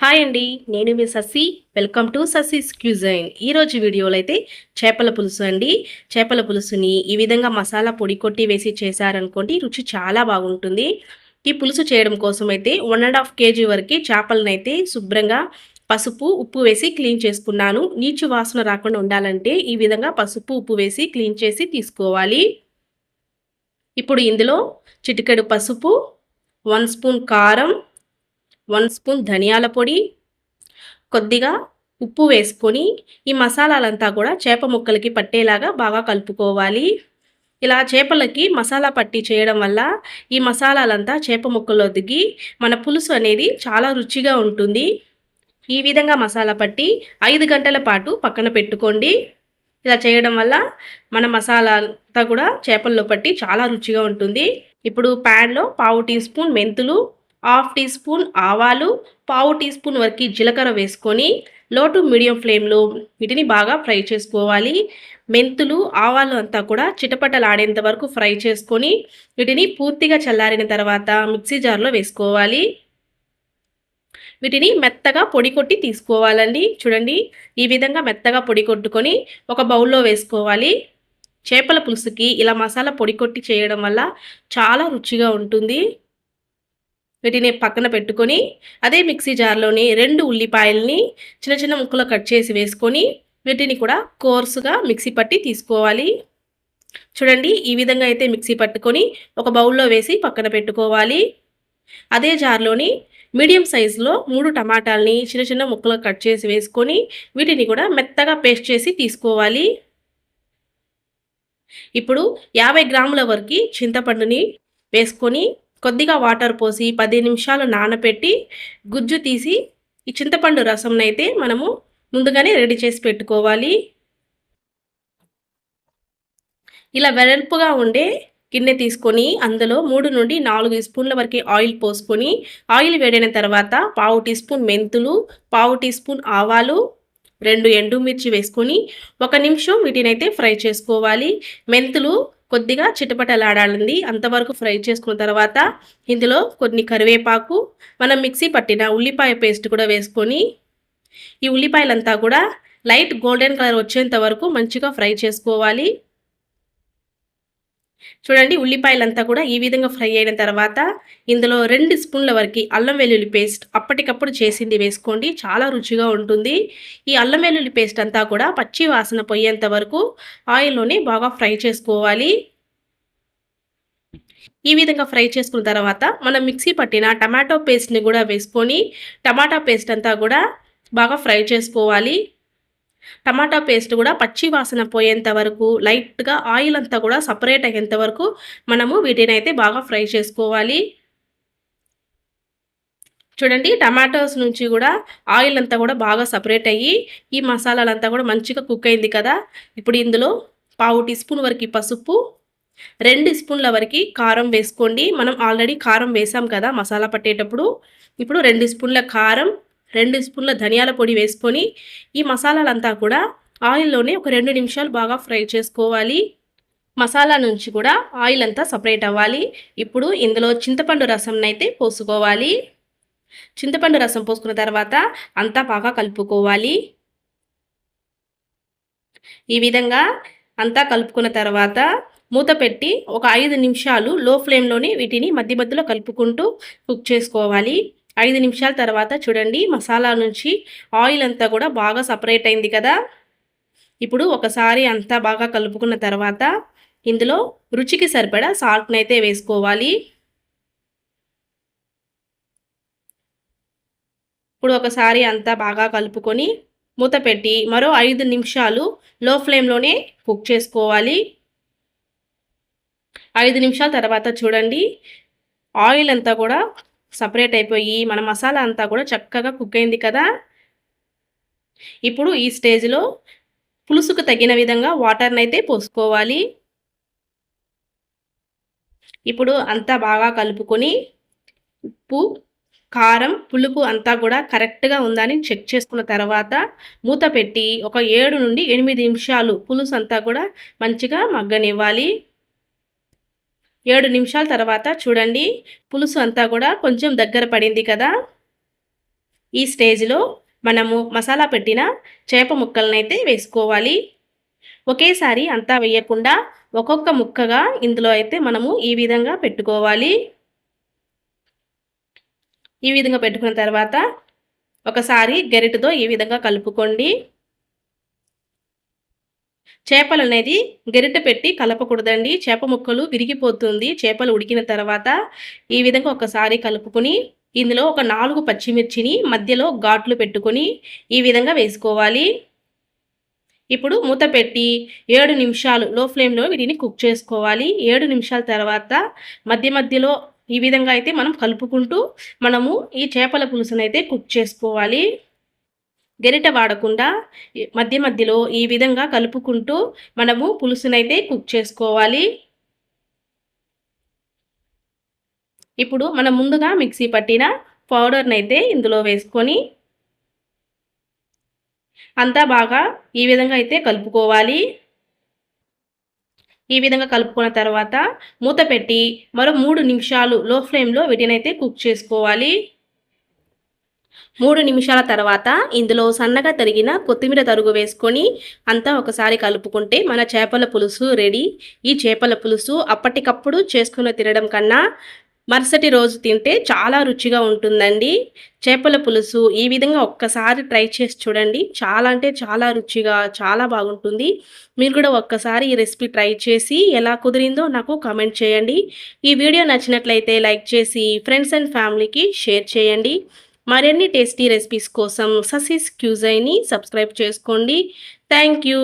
Hi అండి నేను మీ Sasi. Welcome to Sasi's cuisine ఈరోజు వీడియోలో అయితే చేపల పులుసు అండి. చేపల పులుసుని ఈ విధంగా మసాలా పొడి కొట్టి వేసి చేశారనుకోండి రుచి చాలా బాగుంటుంది. ఈ పులుసు చేయడం కోసం అయితే వన్ అండ్ హాఫ్ కేజీ వరకు చేపలను అయితే శుభ్రంగా పసుపు ఉప్పు వేసి క్లీన్ చేసుకున్నాను. నీచు వాసన రాకుండా ఉండాలంటే ఈ విధంగా పసుపు ఉప్పు వేసి క్లీన్ చేసి తీసుకోవాలి. ఇప్పుడు ఇందులో చిటికెడు పసుపు వన్ స్పూన్ కారం వన్ స్పూన్ ధనియాల పొడి కొద్దిగా ఉప్పు వేసుకొని ఈ మసాలాలంతా కూడా చేప ముక్కలకి పట్టేలాగా బాగా కలుపుకోవాలి. ఇలా చేపలకి మసాలా పట్టి చేయడం వల్ల ఈ మసాలాలంతా చేప ముక్కల్లో దిగి మన పులుసు అనేది చాలా రుచిగా ఉంటుంది. ఈ విధంగా మసాలా పట్టి ఐదు గంటల పాటు పక్కన పెట్టుకోండి. ఇలా చేయడం వల్ల మన మసాలా అంతా కూడా చేపల్లో పట్టి చాలా రుచిగా ఉంటుంది. ఇప్పుడు ప్యాన్లో పావు టీ స్పూన్ మెంతులు హాఫ్ టీ స్పూన్ ఆవాలు పావు టీ స్పూన్ వరకు జీలకర్ర వేసుకొని లో టు మీడియం ఫ్లేమ్లో వీటిని బాగా ఫ్రై చేసుకోవాలి. మెంతులు ఆవాలు అంతా కూడా చిటపటలాడేంత వరకు ఫ్రై చేసుకొని వీటిని పూర్తిగా చల్లారిన తర్వాత మిక్సీ జార్లో వేసుకోవాలి. వీటిని మెత్తగా పొడి కొట్టి తీసుకోవాలండి. చూడండి ఈ విధంగా మెత్తగా పొడి కొట్టుకొని ఒక బౌల్లో వేసుకోవాలి. చేపల పులుసుకి ఇలా మసాలా పొడి కొట్టి చేయడం వల్ల చాలా రుచిగా ఉంటుంది. వీటిని పక్కన పెట్టుకొని అదే మిక్సీ జార్లోని రెండు ఉల్లిపాయల్ని చిన్న చిన్న ముక్కలు కట్ చేసి వేసుకొని వీటిని కూడా కోర్సుగా మిక్సీ పట్టి తీసుకోవాలి. చూడండి ఈ విధంగా అయితే మిక్సీ పట్టుకొని ఒక బౌల్లో వేసి పక్కన పెట్టుకోవాలి. అదే జార్లోని మీడియం సైజులో మూడు టమాటాలని చిన్న చిన్న ముక్కలు కట్ చేసి వేసుకొని వీటిని కూడా మెత్తగా పేస్ట్ చేసి తీసుకోవాలి. ఇప్పుడు యాభై గ్రాముల వరకు చింతపండుని వేసుకొని కొద్దిగా వాటర్ పోసి పది నిమిషాలు నానబెట్టి గుజ్జు తీసి ఈ చింతపండు రసంనైతే మనము ముందుగానే రెడీ చేసి పెట్టుకోవాలి. ఇలా వెడల్పుగా ఉండే గిన్నె తీసుకొని అందులో మూడు నుండి నాలుగు స్పూన్ల వరకు ఆయిల్ పోసుకొని ఆయిల్ వేడిన తర్వాత పావు టీ స్పూన్ మెంతులు పావు టీ స్పూన్ ఆవాలు రెండు ఎండుమిర్చి వేసుకొని ఒక నిమిషం వీటినైతే ఫ్రై చేసుకోవాలి. మెంతులు కొద్దిగా చిటపటలాడాలండి. అంతవరకు ఫ్రై చేసుకున్న తర్వాత ఇందులో కొన్ని కరివేపాకు మనం మిక్సీ పట్టిన ఉల్లిపాయ పేస్ట్ కూడా వేసుకొని ఈ ఉల్లిపాయలంతా కూడా లైట్ గోల్డెన్ కలర్ వచ్చేంత వరకు మంచిగా ఫ్రై చేసుకోవాలి. చూడండి ఉల్లిపాయలంతా కూడా ఈ విధంగా ఫ్రై అయిన తర్వాత ఇందులో రెండు స్పూన్ల వరకు అల్లం వెల్లుల్లి పేస్ట్ అప్పటికప్పుడు చేసింది వేసుకోండి. చాలా రుచిగా ఉంటుంది. ఈ అల్లం వెల్లుల్లి పేస్ట్ అంతా కూడా పచ్చి వాసన పోయేంత వరకు ఆయిల్లోనే బాగా ఫ్రై చేసుకోవాలి. ఈ విధంగా ఫ్రై చేసుకున్న తర్వాత మనం మిక్సీ పట్టిన టమాటో పేస్ట్ని కూడా వేసుకొని టమాటా పేస్ట్ అంతా కూడా బాగా ఫ్రై చేసుకోవాలి. టమాటా పేస్ట్ కూడా పచ్చి వాసన పోయేంత వరకు లైట్గా ఆయిల్ అంతా కూడా సపరేట్ అయ్యేంత వరకు మనము వీటిని అయితే బాగా ఫ్రై చేసుకోవాలి. చూడండి టమాటోస్ నుంచి కూడా ఆయిల్ అంతా కూడా బాగా సపరేట్ అయ్యి ఈ మసాలాలంతా కూడా మంచిగా కుక్ అయింది కదా. ఇప్పుడు ఇందులో పావు టీ స్పూన్ వరకు పసుపు రెండు స్పూన్ల వరకు కారం వేసుకోండి. మనం ఆల్రెడీ కారం వేసాం కదా మసాలా పట్టేటప్పుడు. ఇప్పుడు రెండు స్పూన్ల కారం రెండు స్పూన్ల ధనియాల పొడి వేసుకొని ఈ మసాలాలంతా కూడా ఆయిల్లోనే ఒక రెండు నిమిషాలు బాగా ఫ్రై చేసుకోవాలి. మసాలా నుంచి కూడా ఆయిల్ అంతా సపరేట్ అవ్వాలి. ఇప్పుడు ఇందులో చింతపండు రసం అయితే పోసుకోవాలి. చింతపండు రసం పోసుకున్న తర్వాత అంతా బాగా కలుపుకోవాలి. ఈ విధంగా అంతా కలుపుకున్న తర్వాత మూత పెట్టి ఒక ఐదు నిమిషాలు లో ఫ్లేమ్లోనే వీటిని మధ్య మధ్యలో కలుపుకుంటూ కుక్ చేసుకోవాలి. ఐదు నిమిషాల తర్వాత చూడండి మసాలా నుంచి ఆయిల్ అంతా కూడా బాగా సపరేట్ అయింది కదా. ఇప్పుడు ఒకసారి అంతా బాగా కలుపుకున్న తర్వాత ఇందులో రుచికి సరిపడా సాల్ట్ని అయితే వేసుకోవాలి. ఇప్పుడు ఒకసారి అంతా బాగా కలుపుకొని మూత పెట్టి మరో ఐదు నిమిషాలు లో ఫ్లేమ్లోనే కుక్ చేసుకోవాలి. ఐదు నిమిషాల తర్వాత చూడండి ఆయిల్ అంతా కూడా సపరేట్ అయిపోయి మన మసాలా అంతా కూడా చక్కగా కుక్ అయింది కదా? ఇప్పుడు ఈ స్టేజ్లో పులుసుకు తగిన విధంగా వాటర్ని అయితే పోసుకోవాలి. ఇప్పుడు అంతా బాగా కలుపుకొని ఉప్పు కారం పులుపు అంతా కూడా కరెక్ట్గా ఉందని చెక్ చేసుకున్న తర్వాత మూత పెట్టి ఒక ఏడు నుండి ఎనిమిది నిమిషాలు పులుసు అంతా కూడా మంచిగా మగ్గనివ్వాలి. ఏడు నిమిషాల తర్వాత చూడండి. పులుసు అంతా కూడా కొంచెం దగ్గర పడింది కదా. ఈ స్టేజ్లో మనము మసాలా పెట్టిన చేప ముక్కలనైతే వేసుకోవాలి. ఒకేసారి అంతా వేయకుండా ఒక్కొక్క ముక్కగా ఇందులో అయితే మనము ఈ విధంగా పెట్టుకోవాలి. ఈ విధంగా పెట్టుకున్న తర్వాత ఒకసారి గరిటతో ఈ విధంగా కలుపుకోండి. చేపలు అనేది గరిట పెట్టి కలపకూడదండి. చేప ముక్కలు విరిగిపోతుంది. చేపలు ఉడికిన తర్వాత ఈ విధంగా ఒకసారి కలుపుకొని ఇందులో ఒక నాలుగు పచ్చిమిర్చిని మధ్యలో ఘాట్లు పెట్టుకొని ఈ విధంగా వేసుకోవాలి. ఇప్పుడు మూత పెట్టి ఏడు నిమిషాలు లో ఫ్లేమ్లో వీటిని కుక్ చేసుకోవాలి. ఏడు నిమిషాల తర్వాత మధ్య మధ్యలో ఈ విధంగా అయితే మనం కలుపుకుంటూ మనము ఈ చేపల పులుసునైతే కుక్ చేసుకోవాలి. గరిట వాడకుండా మధ్య మధ్యలో ఈ విధంగా కలుపుకుంటూ మనము పులుసునైతే కుక్ చేసుకోవాలి. ఇప్పుడు మనం ముందుగా మిక్సీ పట్టిన పౌడర్ని అయితే ఇందులో వేసుకొని అంతా బాగా ఈ విధంగా అయితే కలుపుకోవాలి. ఈ విధంగా కలుపుకున్న తర్వాత మూత పెట్టి మరో మూడు నిమిషాలు లో ఫ్లేమ్లో వీటినైతే కుక్ చేసుకోవాలి. మూడు నిమిషాల తర్వాత ఇందులో సన్నగా తరిగిన కొత్తిమీర తరుగు వేసుకొని అంతా ఒకసారి కలుపుకుంటే మన చేపల పులుసు రెడీ. ఈ చేపల పులుసు అప్పటికప్పుడు చేసుకుని తినడం కన్నా మరుసటి రోజు తింటే చాలా రుచిగా ఉంటుందండి. చేపల పులుసు ఈ విధంగా ఒక్కసారి ట్రై చేసి చూడండి. చాలా అంటే చాలా రుచిగా చాలా బాగుంటుంది. మీరు కూడా ఒక్కసారి ఈ రెసిపీ ట్రై చేసి ఎలా కుదిరిందో నాకు కామెంట్ చేయండి. ఈ వీడియో నచ్చినట్లయితే లైక్ చేసి ఫ్రెండ్స్ అండ్ ఫ్యామిలీకి షేర్ చేయండి. మరిన్ని టేస్టీ రెసిపీస్ కోసం ససీస్ క్యూజైని సబ్స్క్రైబ్ చేసుకోండి. Thank you.